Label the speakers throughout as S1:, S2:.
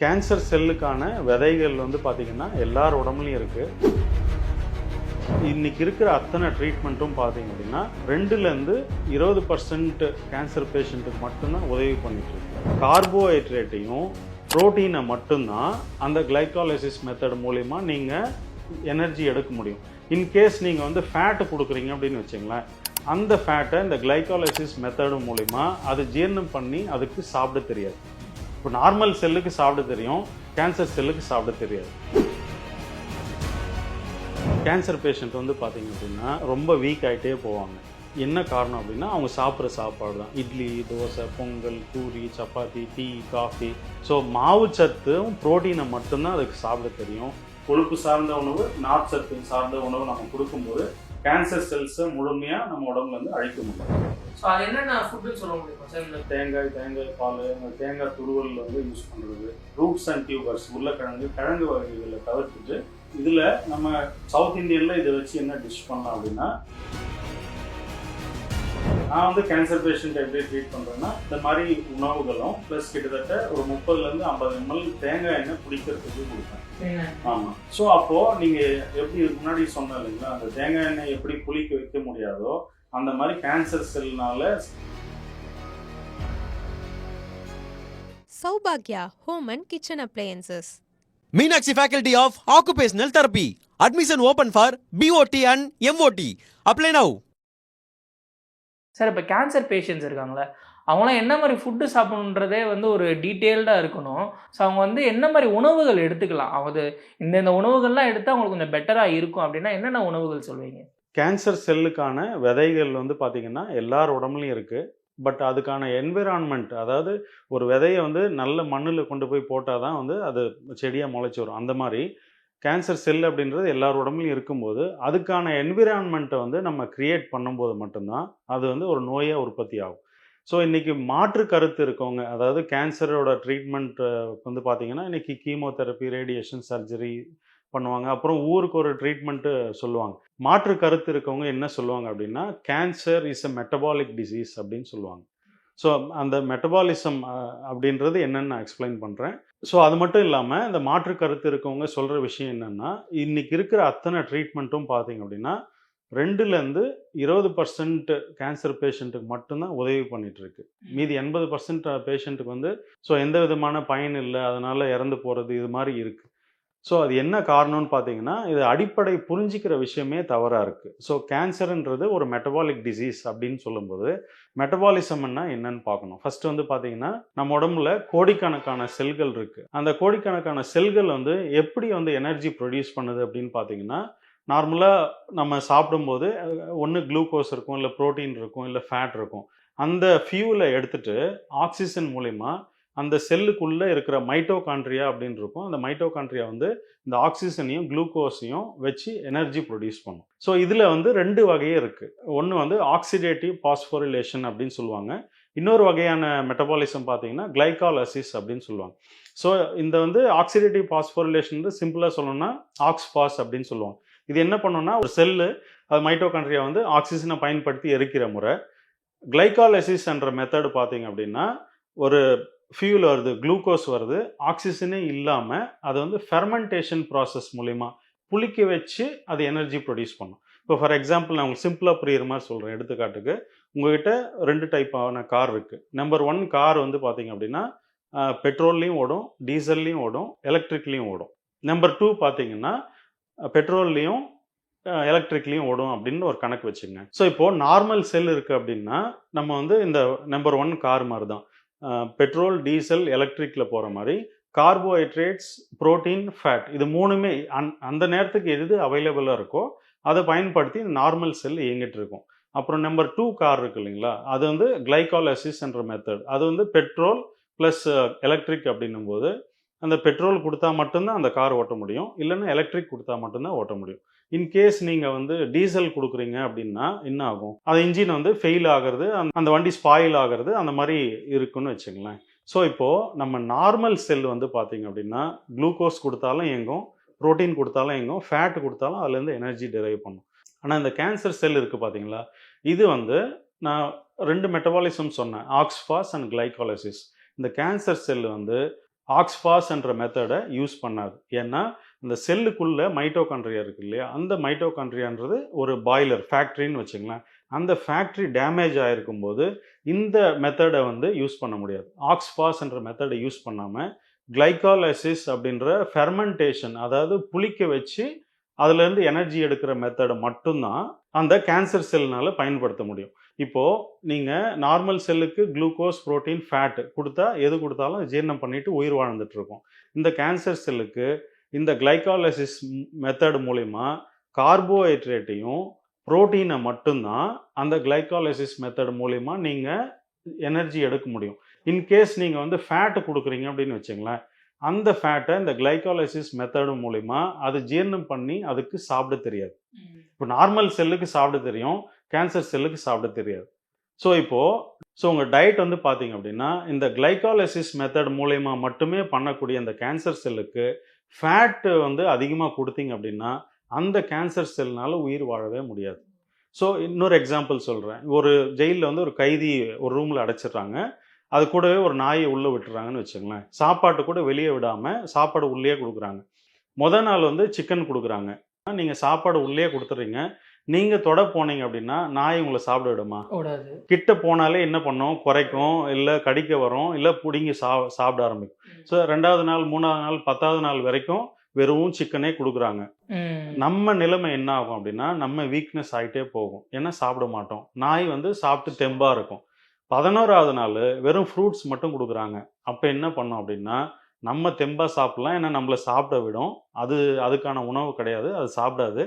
S1: Cancer செல்லுக்கான விதைகள் வந்து பார்த்தீங்கன்னா எல்லார் உடம்புலையும் இருக்குது இன்றைக்கி இருக்கிற அத்தனை ட்ரீட்மெண்ட்டும் பார்த்தீங்க அப்படின்னா ரெண்டுலேருந்து இருபது பர்சன்ட் கேன்சர் பேஷண்ட்டுக்கு மட்டும்தான் உதவி பண்ணிட்டுருக்கு கார்போஹைட்ரேட்டையும் புரோட்டீனை மட்டும்தான் அந்த கிளைக்காலிசிஸ் மெத்தட் மூலிமா நீங்கள் எனர்ஜி எடுக்க முடியும். இன்கேஸ் நீங்கள் வந்து ஃபேட்டு கொடுக்குறீங்க அப்படின்னு வச்சுங்களேன் அந்த ஃபேட்டை இந்த கிளைக்காலிசிஸ் மெத்தடு மூலிமா அது ஜீரணம் பண்ணி அதுக்கு சாப்பிட தெரியாது. இப்போ நார்மல் செல்லுக்கு சாப்பிட தெரியும். கேன்சர் செல்லுக்கு சாப்பிட தெரியாது. கேன்சர் பேஷண்ட் வந்து பார்த்தீங்க அப்படின்னா ரொம்ப வீக் ஆகிட்டே போவாங்க. என்ன காரணம் அப்படின்னா அவங்க சாப்பிட்ற சாப்பாடு தான் idli dosa pongal puri chapati tea coffee so மாவு சத்தும் ப்ரோட்டீனை மட்டும்தான் அதுக்கு சாப்பிட தெரியும். கொழுப்பு சார்ந்த உணவு நார்ச்சத்து சார்ந்த உணவு நம்ம கொடுக்கும்போது கேன்சர் செல்ஸை முழுமையாக நம்ம உடம்புல இருந்து அழிக்க முடியும்.
S2: ஸோ அது என்னென்ன ஃபுட்டுன்னு சொல்ல முடியுமா சார் இந்த
S1: தேங்காய் தேங்காய் பால் அந்த தேங்காய் துருவல் வந்து யூஸ் பண்ணுறது ரூட்ஸ் அண்ட் டியூபர்ஸ் உருளைக்கிழங்கு கிழங்கு வகைகளை தவிர்த்துட்டு இதில் நம்ம சவுத் இந்தியனில் இதை வச்சு என்ன டிஷ் பண்ணலாம் அப்படின்னா நான் வந்து கேன்சர் பேஷண்ட் எப்படி ட்ரீட் பண்ணுறேன்னா இந்த மாதிரி உணவுகளும் ப்ளஸ் கிட்டத்தட்ட ஒரு முப்பதுலேருந்து ஐம்பது எம்எல் தேங்காய் எண்ணெய் குடிக்கிறதுக்கு கொடுப்பேன்? ஆமாம் ஸோ அப்போது நீங்கள் எப்படி முன்னாடி சொன்ன இல்லைங்களா அந்த தேங்காய் எண்ணெய் எப்படி புளிக்க வைக்க முடியாதோ அந்த மாதிரி கேன்சர் செல்னால
S3: Saubhagya Home and Kitchen Appliances.
S4: Meenakshi Faculty of Occupational Therapy. Admission open for BOT and MOT. Apply now.
S2: Sir இப்போ கேன்சர் பேஷண்ட்ஸ் இருக்காங்களே அவங்களாம் என்ன மாதிரி ஃபுட்டு சாப்பிடணுன்றதே வந்து ஒரு டீட்டெயில்டாக இருக்கணும். ஸோ அவங்க வந்து என்ன மாதிரி உணவுகள் எடுத்துக்கலாம்? அது இந்தந்த உணவுகள்லாம் எடுத்தால் அவங்களுக்கு கொஞ்சம் பெட்டராக இருக்கும் அப்படின்னா என்னென்ன உணவுகள் சொல்வீங்க?
S1: கேன்சர் செல்லுக்கான விதைகள் வந்து பார்த்திங்கன்னா எல்லார் உடம்புலையும் இருக்குது பட் அதுக்கான என்விரான்மெண்ட் அதாவது ஒரு விதையை வந்து நல்ல மண்ணில் கொண்டு போய் போட்டால் தான் வந்து அது செடியாக முளைச்சி வரும். அந்த மாதிரி கேன்சர் செல் அப்படின்றது எல்லார் உடம்புலையும் இருக்கும்போது அதுக்கான என்விரான்மெண்ட்டை வந்து நம்ம கிரியேட் பண்ணும்போது மட்டும்தான் அது வந்து ஒரு நோயாக உற்பத்தி ஆகும் ஸோ இன்றைக்கி மாற்று கருத்து இருக்கவங்க அதாவது கேன்சரோட ட்ரீட்மெண்ட் வந்து பார்த்தீங்கன்னா இன்றைக்கி கீமோதெரப்பி ரேடியேஷன் சர்ஜரி பண்ணுவாங்க. அப்புறம் ஊருக்கு ஒரு ட்ரீட்மெண்ட்டு சொல்லுவாங்க. மாற்று கருத்து இருக்கவங்க என்ன சொல்லுவாங்க அப்படின்னா cancer is a metabolic disease அப்படின்னு சொல்லுவாங்க. ஸோ அந்த மெட்டபாலிசம் அப்படின்றது என்னென்னு நான் எக்ஸ்பிளைன் பண்ணுறேன் ஸோ அது மட்டும் இல்லாமல் இந்த மாற்று கருத்து இருக்கவங்க சொல்கிற விஷயம் என்னென்னா இன்றைக்கி இருக்கிற அத்தனை ட்ரீட்மெண்ட்டும் பார்த்தீங்க அப்படின்னா ரெண்டுலேருந்து இருபது பர்சன்ட் கேன்சர் பேஷண்ட்டுக்கு மட்டும்தான் உதவி பண்ணிகிட்ருக்கு மீதி எண்பது பர்சன்ட் பேஷண்ட்டுக்கு வந்து ஸோ எந்த விதமான பயன் இல்லை அதனால் இறந்து போகிறது இது மாதிரி இருக்குது ஸோ அது என்ன காரணம்னு பார்த்தீங்கன்னா இது அடிப்படை புரிஞ்சிக்கிற விஷயமே தவறாக இருக்குது ஸோ கேன்சருன்றது ஒரு மெட்டபாலிக் டிசீஸ் அப்படின்னு சொல்லும்போது மெட்டபாலிசம்னா என்னன்னு பார்க்கணும். ஃபர்ஸ்ட் வந்து பார்த்தீங்கன்னா நம்ம உடம்புல கோடிக்கணக்கான செல்கள் இருக்குது அந்த கோடிக்கணக்கான செல்கள் வந்து எப்படி வந்து எனர்ஜி ப்ரொடியூஸ் பண்ணுது அப்படின்னு பார்த்தீங்கன்னா நார்மலாக நம்ம சாப்பிடும்போது ஒன்று குளுக்கோஸ் இருக்கும் இல்லை ப்ரோட்டீன் இருக்கும் இல்லை ஃபேட் இருக்கும். அந்த ஃபியூவில் எடுத்துட்டு ஆக்சிஜன் மூலிமா அந்த செல்லுக்குள்ளே இருக்கிற மைட்டோகான்ட்ரியா அப்படின்னு இருக்கும். அந்த மைட்டோகான்ட்ரியா வந்து இந்த ஆக்சிஜனையும் குளுக்கோஸையும் வச்சு எனர்ஜி ப்ரொடியூஸ் பண்ணும். ஸோ இதில் வந்து ரெண்டு வகையே இருக்குது ஒன்று வந்து ஆக்சிடேட்டிவ் பாஸ்போரிலேஷன் அப்படின்னு சொல்லுவாங்க. இன்னொரு வகையான மெட்டபாலிசம் பார்த்தீங்கன்னா கிளைகாலசிஸ் அப்படின்னு சொல்லுவாங்க. ஸோ இந்த வந்து ஆக்சிடேட்டிவ் பாஸ்போரிலேஷன் வந்து சிம்பிளாக சொல்லணும்னா ஆக்ஸ்பாஸ் அப்படின்னு சொல்லுவாங்க. இது என்ன பண்ணோம்னா ஒரு செல்லு அது மைட்டோகான்ட்ரியா வந்து ஆக்சிஜனை பயன்படுத்தி எரிக்கிற முறை. கிளைகாலசிஸ்ன்ற மெத்தடு பார்த்தீங்க அப்படின்னா ஒரு ஃபியூல் வருது குளுக்கோஸ் வருது ஆக்சிஜனே இல்லாமல் அது வந்து ஃபெர்மெண்டேஷன் ப்ராசஸ் மூலிமா புளிக்க வச்சு அது எனர்ஜி ப்ரொடியூஸ் பண்ணும். இப்போ ஃபார் எக்ஸாம்பிள் நான் உங்களுக்கு சிம்பிளாக புரியுற மாதிரி சொல்கிறேன் எடுத்துக்காட்டுக்கு. உங்ககிட்ட ரெண்டு டைப்பான கார் இருக்குது நம்பர் ஒன் கார் வந்து பார்த்தீங்க அப்படின்னா பெட்ரோல்லையும் ஓடும் டீசல்லையும் ஓடும் எலக்ட்ரிக்லேயும் ஓடும். நம்பர் டூ பார்த்தீங்கன்னா பெட்ரோல்லையும் எலக்ட்ரிக்லேயும் ஓடும் அப்படின்னு ஒரு கணக்கு வச்சுங்க ஸோ இப்போது நார்மல் செல் இருக்குது அப்படின்னா நம்ம வந்து இந்த நம்பர் ஒன் கார் மாதிரி தான். பெட்ரோல் டீசல் எலக்ட்ரிக்கில் போகிற மாதிரி கார்போஹைட்ரேட்ஸ் புரோட்டீன் ஃபேட் இது மூணுமே அந் அந்த நேரத்துக்கு எது அவைலபிளாக இருக்கோ அதை பயன்படுத்தி நார்மல் செல் இயங்கிட்டு இருக்கும். அப்புறம் நம்பர் டூ கார் இருக்கு இல்லைங்களா அது வந்து கிளைகாலசிஸ் என்ற மெத்தட் அது வந்து பெட்ரோல் ப்ளஸ் எலக்ட்ரிக் அப்படின்னும் போது அந்த பெட்ரோல் கொடுத்தா மட்டும்தான் அந்த கார் ஓட்ட முடியும். இல்லைன்னா எலக்ட்ரிக் கொடுத்தா மட்டும்தான் ஓட்ட முடியும். இன்கேஸ் நீங்கள் வந்து டீசல் கொடுக்குறீங்க அப்படின்னா என்ன ஆகும்? அது இன்ஜின் வந்து ஃபெயில் ஆகிறது அந்த- அந்த வண்டி ஸ்பாயில் ஆகிறது அந்த மாதிரி இருக்குன்னு வச்சுங்களேன் ஸோ இப்போது நம்ம நார்மல் செல் வந்து பார்த்தீங்க அப்படின்னா குளுக்கோஸ் கொடுத்தாலும் எங்கும் புரோட்டீன் கொடுத்தாலும் எங்கும் ஃபேட் கொடுத்தாலும் அதுலேருந்து எனர்ஜி டெரைவ் பண்ணும். ஆனால் இந்த கேன்சர் செல் இருக்குது பார்த்தீங்களா? இது வந்து நான் ரெண்டு மெட்டபாலிசம் சொன்னேன் ஆக்ஸ்பாஸ் அண்ட் கிளைகாலிசிஸ் இந்த கேன்சர் செல் வந்து ஆக்ஸ்பாஸ் என்ற மெத்தடை யூஸ் பண்ணார். ஏன்னா இந்த செல்லுக்குள்ளே மைட்டோகான்ட்ரியா இருக்கு இல்லையா? அந்த மைட்டோகான்ட்ரியான்றது ஒரு பாய்லர் ஃபேக்ட்ரின்னு வச்சுங்களேன் அந்த ஃபேக்ட்ரி டேமேஜ் ஆகிருக்கும் போது இந்த மெத்தடை வந்து யூஸ் பண்ண முடியாது. ஆக்ஸ்பாஸ் என்ற மெத்தடை யூஸ் பண்ணாமல் கிளைகாலசிஸ் அப்படின்ற ஃபெர்மெண்டேஷன் அதாவது புளிக்க வச்சு அதுலேருந்து எனர்ஜி எடுக்கிற மெத்தடை மட்டும்தான் அந்த கேன்சர் செல்னால பயன்படுத்த முடியும். இப்போது நீங்கள் நார்மல் செல்லுக்கு குளுக்கோஸ் புரோட்டீன் ஃபேட் கொடுத்தா எது கொடுத்தாலும் ஜீரணம் பண்ணிட்டு உயிர் வாழ்ந்துட்டு இருக்கும் இந்த கேன்சர் செல்லுக்கு இந்த கிளைகாலிசிஸ் மெத்தட் மூலிமா கார்போஹைட்ரேட்டையும் புரோட்டீனை மட்டும்தான் அந்த கிளைகாலிசிஸ் மெத்தட் மூலிமா நீங்கள் எனர்ஜி எடுக்க முடியும். இன்கேஸ் நீங்கள் வந்து ஃபேட்டு கொடுக்குறீங்க அப்படின்னு வச்சுங்களேன் அந்த ஃபேட்டை இந்த கிளைகாலிசிஸ் மெத்தடு மூலிமா அது ஜீரணம் பண்ணி அதுக்கு சாப்பிட தெரியாது. இப்போ நார்மல் செல்லுக்கு சாப்பிட தெரியும். கேன்சர் செல்லுக்கு சாப்பிட தெரியாது. ஸோ இப்போது ஸோ உங்கள் டயட் வந்து பார்த்தீங்க அப்படின்னா இந்த கிளைகாலிசிஸ் மெத்தட் மூலயமா மட்டுமே பண்ணக்கூடிய அந்த கேன்சர் செல்லுக்கு ஃபேட்டு வந்து அதிகமாக கொடுத்தீங்க அப்படின்னா அந்த கேன்சர் செல்னால உயிர் வாழவே முடியாது. ஸோ இன்னொரு எக்ஸாம்பிள் சொல்கிறேன் ஒரு ஜெயிலில் வந்து ஒரு கைதி ஒரு ரூமில் அடைச்சிடுறாங்க. அது கூடவே ஒரு நாயை உள்ளே விட்டுறாங்கன்னு வச்சுங்களேன் சாப்பாட்டு கூட வெளியே விடாமல் சாப்பாடு உள்ளே கொடுக்குறாங்க. மொதல் நாள் வந்து சிக்கன் கொடுக்குறாங்க. நீங்கள் சாப்பாடு உள்ளே கொடுத்துட்றீங்க. நீங்கள் தொட போனீங்க அப்படின்னா நாய் உங்களை சாப்பிட விடுமா? கிட்ட போனாலே என்ன பண்ணும்? குறைக்கும் இல்லை கடிக்க வரும் இல்லை பிடிங்கி சா சாப்பிட ஆரம்பிக்கும். ஸோ ரெண்டாவது நாள் மூணாவது நாள் பத்தாவது நாள் வரைக்கும் வெறும் சிக்கனே கொடுக்குறாங்க. நம்ம நிலைமை என்ன ஆகும் அப்படின்னா நம்ம வீக்னஸ் ஆகிட்டே போகும். ஏன்னா சாப்பிட மாட்டோம். நாய் வந்து சாப்பிட்டு தெம்பாக இருக்கும். பதினோராவது நாள் வெறும் ஃப்ரூட்ஸ் மட்டும் கொடுக்குறாங்க. அப்போ என்ன பண்ணோம் அப்படின்னா நம்ம தெம்பாக சாப்பிடலாம். ஏன்னா நம்மளை சாப்பிட விடும். அது அதுக்கான உணவு கிடையாது. அது சாப்பிடாது.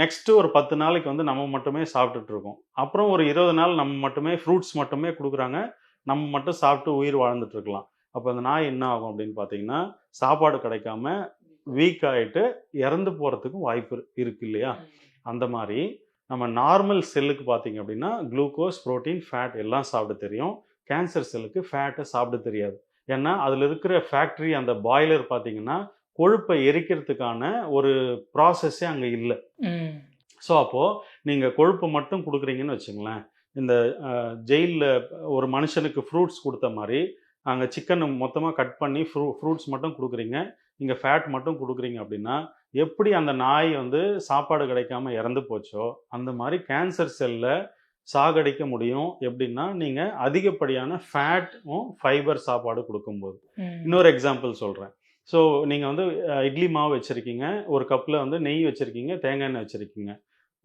S1: நெக்ஸ்ட்டு ஒரு பத்து நாளைக்கு வந்து நம்ம மட்டுமே சாப்பிட்டுட்டு இருக்கோம். அப்புறம் ஒரு இருபது நாள் நம்ம மட்டுமே ஃப்ரூட்ஸ் மட்டுமே கொடுக்குறாங்க. நம்ம மட்டும் சாப்பிட்டு உயிர் வாழ்ந்துட்டு இருக்கலாம். அப்போ அந்த நாய் என்ன ஆகும் அப்படின்னு பார்த்தீங்கன்னா சாப்பாடு கிடைக்காம வீக் ஆகிட்டு இறந்து போகிறதுக்கும் வாய்ப்பு இருக்கு இல்லையா? அந்த மாதிரி நம்ம நார்மல் செல்லுக்கு பார்த்தீங்க அப்படின்னா குளுக்கோஸ் புரோட்டீன் ஃபேட் எல்லாம் சாப்பிட தெரியும். கேன்சர் செல்லுக்கு ஃபேட்டை சாப்பிட தெரியாது. ஏன்னா அதில் இருக்கிற ஃபேக்ட்ரி அந்த பாய்லர் பார்த்தீங்கன்னா கொழுப்பை எரிக்கிறதுக்கான ஒரு ப்ராசஸ்ஸே அங்கே இல்லை. ஸோ அப்போது நீங்கள் கொழுப்பு மட்டும் கொடுக்குறீங்கன்னு வச்சுங்களேன் இந்த ஜெயிலில் ஒரு மனுஷனுக்கு ஃப்ரூட்ஸ் கொடுத்த மாதிரி அங்கே சிக்கன் மொத்தமாக கட் பண்ணி ஃப்ரூ ஃப்ரூட்ஸ் மட்டும் கொடுக்குறீங்க இங்கே ஃபேட் மட்டும் கொடுக்குறீங்க அப்படின்னா எப்படி அந்த நாய் வந்து சாப்பாடு கிடைக்காம இறந்து போச்சோ அந்த மாதிரி கேன்சர் செல்லை சாகடிக்க முடியும் எப்படின்னா நீங்கள் அதிகப்படியான ஃபேட்டும் ஃபைபர் சாப்பாடு கொடுக்கும்போது. இன்னொரு எக்ஸாம்பிள் சொல்கிறேன் ஸோ நீங்கள் வந்து இட்லி மாவு வச்சுருக்கீங்க. ஒரு கப்பில் வந்து நெய் வச்சுருக்கீங்க தேங்காய் எண்ணெய் வச்சுருக்கீங்க.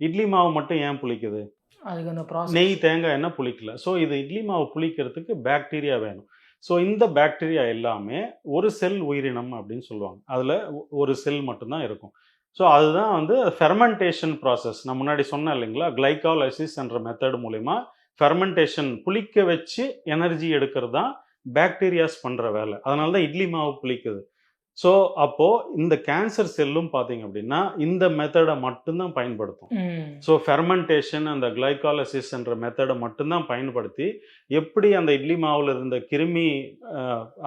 S1: இட்லி மாவு மட்டும் ஏன் புளிக்குது?
S2: அதுக்கு அந்த
S1: நெய் தேங்காய் எண்ணெய் புளிக்கல. ஸோ இது இட்லி மாவு புளிக்கிறதுக்கு பாக்டீரியா வேணும். ஸோ இந்த பாக்டீரியா எல்லாமே ஒரு செல் உயிரினம் அப்படின்னு சொல்லுவாங்க. அதில் ஒரு செல் மட்டும்தான் இருக்கும். ஸோ அதுதான் வந்து ஃபெர்மெண்டேஷன் ப்ராசஸ் நான் முன்னாடி சொன்னேன் இல்லைங்களா? கிளைகாலைசிஸ் என்ற மெத்தட் மூலிமா ஃபெர்மெண்டேஷன் புளிக்க வச்சு எனர்ஜி எடுக்கிறது தான் பாக்டீரியாஸ் பண்ணுற வேலை. அதனால தான் இட்லி மாவு புளிக்குது. ஸோ அப்போது இந்த கேன்சர் செல்லும் பார்த்தீங்க அப்படின்னா இந்த மெத்தடை மட்டும்தான் பயன்படுத்தும். ஸோ ஃபெர்மெண்டேஷன் அந்த கிளைகாலிசிஸ் என்ற மெத்தடை மட்டும்தான் பயன்படுத்தி எப்படி அந்த இட்லி மாவில் இருந்த கிருமி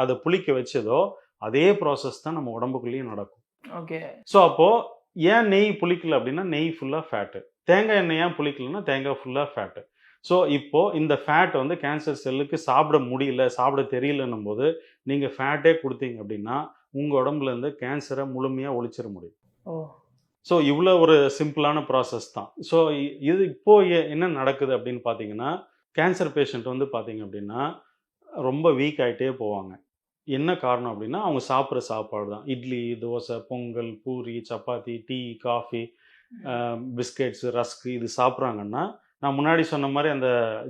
S1: அதை புளிக்க வச்சதோ அதே ப்ராசஸ் தான் நம்ம உடம்புக்குள்ளேயும் நடக்கும்.
S2: ஓகே.
S1: ஸோ அப்போது ஏன் நெய் புளிக்கல அப்படின்னா நெய் ஃபுல்லாக ஃபேட்டு தேங்காய் எண்ணெய் ஏன் புளிக்கலன்னா தேங்காய் ஃபுல்லாக ஃபேட்டு ஸோ இப்போது இந்த ஃபேட் வந்து கேன்சர் செல்லுக்கு சாப்பிட முடியல சாப்பிட தெரியலன்னும் போது நீங்கள் ஃபேட்டே கொடுத்தீங்க அப்படின்னா உங்கள் உடம்புல இருந்து கேன்சரை முழுமையாக ஒழிச்சிட முடியும். ஸோ இவ்வளோ ஒரு சிம்பிளான ப்ராசஸ் தான். ஸோ இது இப்போ எ- என்ன நடக்குது அப்படின்னு பார்த்தீங்கன்னா கேன்சர் பேஷண்ட் வந்து பார்த்தீங்க அப்படின்னா ரொம்ப வீக் ஆகிட்டே போவாங்க. என்ன காரணம் அப்படின்னா அவங்க சாப்பிட்ற சாப்பாடு தான். Idli dosa pongal puri chapati tea coffee biscuits rusk இது சாப்பிட்றாங்கன்னா நான் முன்னாடி சொன்ன மாதிரி அந்த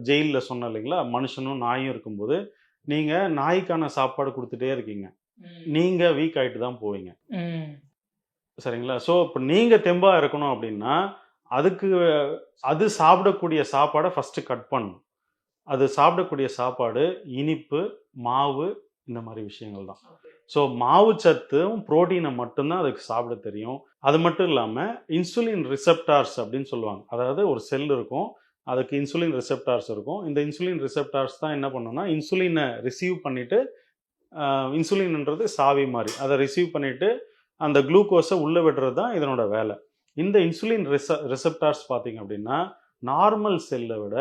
S1: ஜெயிலில் சொன்னேன் இல்லைங்களா மனுஷனும் நாயும் இருக்கும்போது நீங்கள் நாய்க்கான சாப்பாடு கொடுத்துட்டே இருக்கீங்க. நீங்கள் வீக் ஆகிட்டு தான் போவீங்க. சரிங்களா? ஸோ இப்போ நீங்கள் தெம்பாக இருக்கணும் அப்படின்னா அதுக்கு அது சாப்பிடக்கூடிய சாப்பாடை ஃபஸ்ட்டு கட் பண்ணணும். அது சாப்பிடக்கூடிய சாப்பாடு இனிப்பு மாவு இந்த மாதிரி விஷயங்கள் தான். ஸோ மாவு சத்தும் புரோட்டீனை மட்டும்தான் அதுக்கு சாப்பிட தெரியும். அது மட்டும் இல்லாமல் இன்சுலின் ரிசெப்டார்ஸ் அப்படின்னு சொல்லுவாங்க. அதாவது ஒரு செல் இருக்கும் அதுக்கு இன்சுலின் ரிசெப்டார்ஸ் இருக்கும். இந்த இன்சுலின் ரிசெப்டார்ஸ் தான் என்ன பண்ணுன்னா இன்சுலினை ரிசீவ் பண்ணிவிட்டு இன்சுலின்ன்றது சாவி மாதிரி. அதை ரிசீவ் பண்ணிவிட்டு அந்த குளுக்கோஸை உள்ளே விடுறது தான் இதனோட வேலை. இந்த இன்சுலின் ரிச ரிசெப்டார்ஸ் பார்த்தீங்க அப்படின்னா நார்மல் செல்லை விட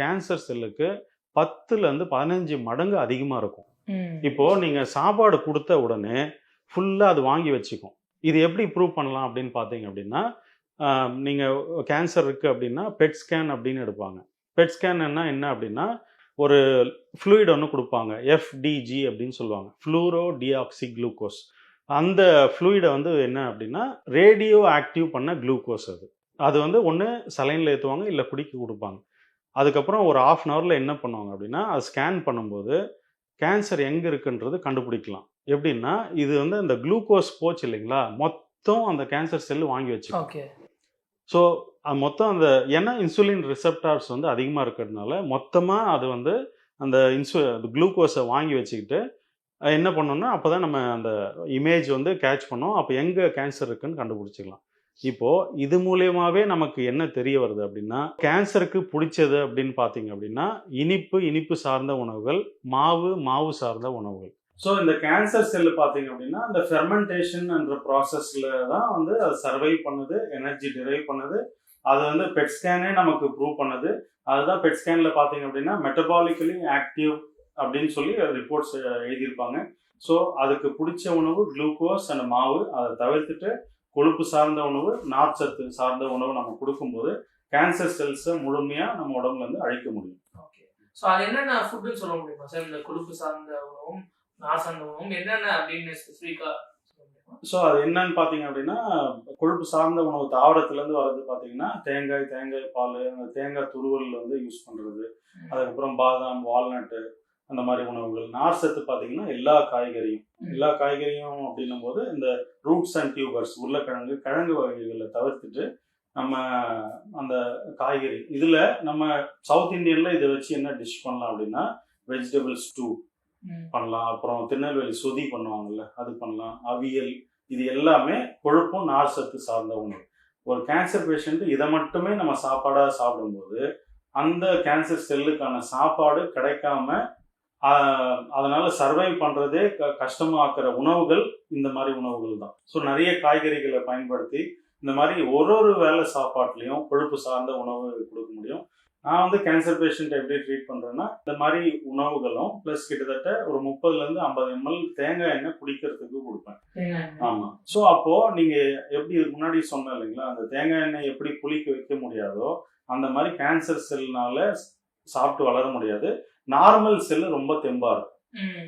S1: கேன்சர் செல்லுக்கு பத்துலேருந்து பதினஞ்சு மடங்கு அதிகமாக இருக்கும். இப்போ நீங்க சாப்பாடு கொடுத்த உடனே ஃபுல்லா அது வாங்கி வச்சுக்கும். இது எப்படி ப்ரூவ் பண்ணலாம் அப்படின்னு பார்த்தீங்க அப்படின்னா ஆஹ், நீங்க கேன்சர் இருக்கு அப்படின்னா பெட் ஸ்கேன் அப்படின்னு எடுப்பாங்க. பெட் ஸ்கேன் என்ன என்ன அப்படின்னா ஒரு ஃப்ளூயிட் ஒன்று கொடுப்பாங்க எஃப்டிஜி அப்படின்னு சொல்லுவாங்க ஃப்ளூரோ டிஆக்சி குளுக்கோஸ் அந்த ஃப்ளூயிடை வந்து என்ன அப்படின்னா ரேடியோ ஆக்டிவ் பண்ண குளுக்கோஸ் அது. அது வந்து ஒன்று சலைனில் ஏற்றுவாங்க இல்லை குடிக்க கொடுப்பாங்க. அதுக்கப்புறம் ஒரு ஆஃப் அன் ஹவரில் என்ன பண்ணுவாங்க அப்படின்னா அது ஸ்கேன் பண்ணும்போது கேன்சர் எங்கே இருக்குன்றது கண்டுபிடிக்கலாம். எப்படின்னா இது வந்து அந்த குளுக்கோஸ் போச்சு இல்லைங்களா மொத்தம் அந்த கேன்சர் செல் வாங்கி வச்சு ஸோ மொத்தம் அந்த ஏன்னா இன்சுலின் ரிசெப்டார்ஸ் வந்து அதிகமாக இருக்கிறதுனால மொத்தமாக அது வந்து அந்த இன்சு குளுக்கோஸை வாங்கி வச்சுக்கிட்டு என்ன பண்ணோம்னா அப்போ தான் நம்ம அந்த இமேஜ் வந்து கேட்ச் பண்ணோம். அப்போ எங்கே கேன்சர் இருக்குன்னு கண்டுபிடிச்சிக்கலாம். இப்போது இது மூலயமாவே நமக்கு என்ன தெரிய வருது அப்படின்னா கேன்சருக்கு பிடிச்சது அப்படின்னு பார்த்தீங்க அப்படின்னா இனிப்பு இனிப்பு சார்ந்த உணவுகள் மாவு மாவு சார்ந்த உணவுகள். ஸோ இந்த கேன்சர் செல் பார்த்தீங்க அப்படின்னா இந்த ஃபெர்மெண்டேஷன் என்ற ப்ராசஸில் தான் வந்து அது சர்வை பண்ணுது எனர்ஜி டிரைவ் பண்ணுது. அது வந்து பெட் ஸ்கேனே நமக்கு ப்ரூவ் பண்ணுது. அதுதான் பெட் ஸ்கேனில் பார்த்தீங்க அப்படின்னா மெட்டபாலிக்கலி ஆக்டிவ் அப்படின்னு சொல்லி ரிப்போர்ட்ஸ் எழுதியிருப்பாங்க. ஸோ அதுக்கு பிடிச்ச உணவு குளுக்கோஸ் அண்ட் மாவு. அதை தவிர்த்துட்டு கொழுப்பு சார்ந்த உணவு நார்ச்சத்து சார்ந்த உணவு நம்ம கொடுக்கும்போது கேன்சர் செல்ஸை முழுமையாக நம்ம உடம்புல இருந்து அழிக்க முடியும்.
S2: ஓகே ஸோ அது என்னென்ன ஃபுட்டுன்னு சொல்ல முடியுமா சார் இந்த கொழுப்பு சார்ந்த உணவும் உணவும் என்னென்ன அப்படின்னு ஸ்பெசிஃபிக்காக
S1: ஸோ அது என்னன்னு பார்த்தீங்க அப்படின்னா கொழுப்பு சார்ந்த உணவு தாவரத்துலேருந்து வர்றது பார்த்தீங்கன்னா தேங்காய் தேங்காய் பால் அந்த தேங்காய் துருவல் வந்து யூஸ் பண்ணுறது அதுக்கப்புறம் பாதாம் வால்நட்டு அந்த மாதிரி உணவுகள். நார் சத்து பார்த்தீங்கன்னா எல்லா காய்கறியும். எல்லா காய்கறியும் அப்படின்னும் போது இந்த ரூட்ஸ் அண்ட் டியூபர்ஸ் உருளைக்கிழங்கு கிழங்கு வகைகளை தவிர்த்துட்டு நம்ம அந்த காய்கறி. இதில் நம்ம சவுத் இந்தியனில் இதை வச்சு என்ன டிஷ் பண்ணலாம் அப்படின்னா வெஜிடபிள் ஸ்டூ. பண்ணலாம். அப்புறம் திருநெல்வேலி சொதி பண்ணுவாங்கல்ல அது பண்ணலாம். அவியல் இது எல்லாமே கொழுப்பும் நார் சத்து சார்ந்த உணவு. ஒரு கேன்சர் பேஷண்ட் இதை மட்டுமே நம்ம சாப்பாடாக சாப்பிடும்போது அந்த கேன்சர் செல்லுக்கான சாப்பாடு கிடைக்காம ஆஹ், அதனால சர்வை பண்றதே க- கஷ்டமாக்குற உணவுகள் இந்த மாதிரி உணவுகள் தான். ஸோ நிறைய காய்கறிகளை பயன்படுத்தி இந்த மாதிரி ஒரு ஒரு வேளை சாப்பாட்லேயும் கொழுப்பு சார்ந்த உணவு கொடுக்க முடியும். நான் வந்து கேன்சர் பேஷண்ட் எப்படி ட்ரீட் பண்றேன்னா இந்த மாதிரி உணவுகளும் ப்ளஸ் கிட்டத்தட்ட ஒரு முப்பதுல இருந்து ஐம்பது எம்எல் தேங்காய் எண்ணெய் குடிக்கிறதுக்கு கொடுப்பேன்.
S2: தேங்காய் எண்ணெய்.
S1: ஆமா. ஸோ அப்போ நீங்க எப்படி இதுக்கு முன்னாடி சொன்ன இல்லைங்களா அந்த தேங்காய் எண்ணெய் எப்படி புளிக்க வைக்க முடியாதோ அந்த மாதிரி கேன்சர் செல்னால சாப்பிட்டு வளர முடியாது. நார்மல் செல் ரொம்ப தெம்பா இருக்கும்.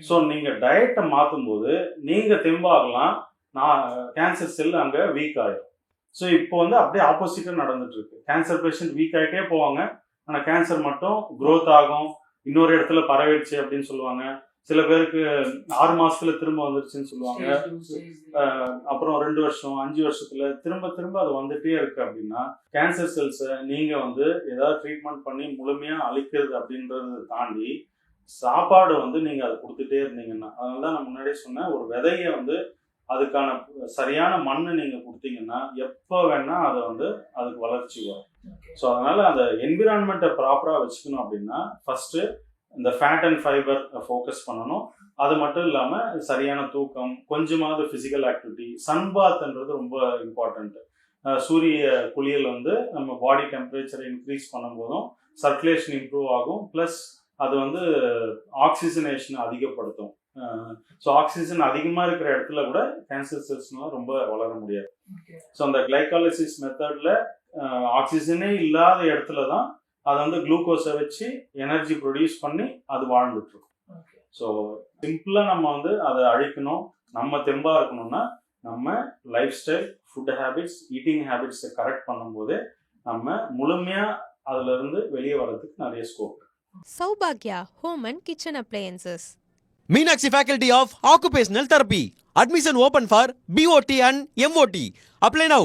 S1: ஸோ நீங்க டயட்டை மாற்றும் போது நீங்க தெம்பாகலாம் நான் கேன்சர் செல் அங்க வீக் ஆயிடும் ஸோ இப்போ வந்து அப்படியே ஆப்போசிட்டா நடந்துட்டு இருக்கு. கேன்சர் பேஷண்ட் வீக் ஆகிட்டே போவாங்க. ஆனா கேன்சர் மட்டும் growth ஆகும். இன்னொரு இடத்துல பரவிடுச்சு அப்படின்னு சொல்லுவாங்க. சில பேருக்கு ஆறு மாசத்துல திரும்ப வந்துருச்சுன்னு சொல்லுவாங்க. அப்புறம் ரெண்டு வருஷம் அஞ்சு வருஷத்துல திரும்ப திரும்ப அது வந்துட்டே இருக்கு அப்படின்னா கேன்சர் செல்ஸை நீங்க வந்து ஏதாவது ட்ரீட்மெண்ட் பண்ணி முழுமையா அழிக்கிறது அப்படின்றத தாண்டி சாப்பாடு வந்து நீங்க அதை கொடுத்துட்டே இருந்தீங்கன்னா அதனால தான் நான் முன்னாடியே சொன்னேன் ஒரு விதைய வந்து அதுக்கான சரியான மண்ணை நீங்க கொடுத்தீங்கன்னா எப்போ வேணா அதை வந்து அதுக்கு வளர்ச்சி வரும். ஸோ அதனால அந்த என்விரான்மெண்ட்டை ப்ராப்பராக வச்சுக்கணும் அப்படின்னா ஃபர்ஸ்ட் இந்த ஃபேட் அண்ட் ஃபைபர் ஃபோக்கஸ் பண்ணணும். அது மட்டும் இல்லாமல் சரியான தூக்கம் கொஞ்சமாவது ஃபிசிக்கல் ஆக்டிவிட்டி சன்பாத்ன்றது ரொம்ப இம்பார்ட்டண்ட் சூரிய குளியல் வந்து நம்ம பாடி டெம்பரேச்சரை இன்க்ரீஸ் பண்ணும்போதும் சர்க்குலேஷன் இம்ப்ரூவ் ஆகும். ப்ளஸ் அது வந்து ஆக்சிஜனேஷன் அதிகப்படுத்தும். ஸோ ஆக்சிஜன் அதிகமாக இருக்கிற இடத்துல கூட கேன்சர் செல்ஸ்லாம் ரொம்ப வளர முடியாது. ஸோ அந்த கிளைகாலிசிஸ் மெத்தடில் ஆக்சிஜனே இல்லாத இடத்துல தான் அதை வந்து குளுக்கோஸை வச்சு எனர்ஜி ப்ரொடியூஸ் பண்ணி அது வாழ்ந்துட்டு இருக்கும். ஸோ சிம்பிளாக நம்ம வந்து அதை அழிக்கணும் நம்ம தெம்பாக இருக்கணும்னா நம்ம lifestyle food habits eating ஹேபிட்ஸை கரெக்ட் பண்ணும்போது நம்ம முழுமையாக அதுல இருந்து வெளியே வர்றதுக்கு நிறைய scope
S3: Saubhagya Home and Kitchen Appliances.
S4: Meenakshi Faculty of Occupational Therapy. Admission open for BOT and MOT. Apply now.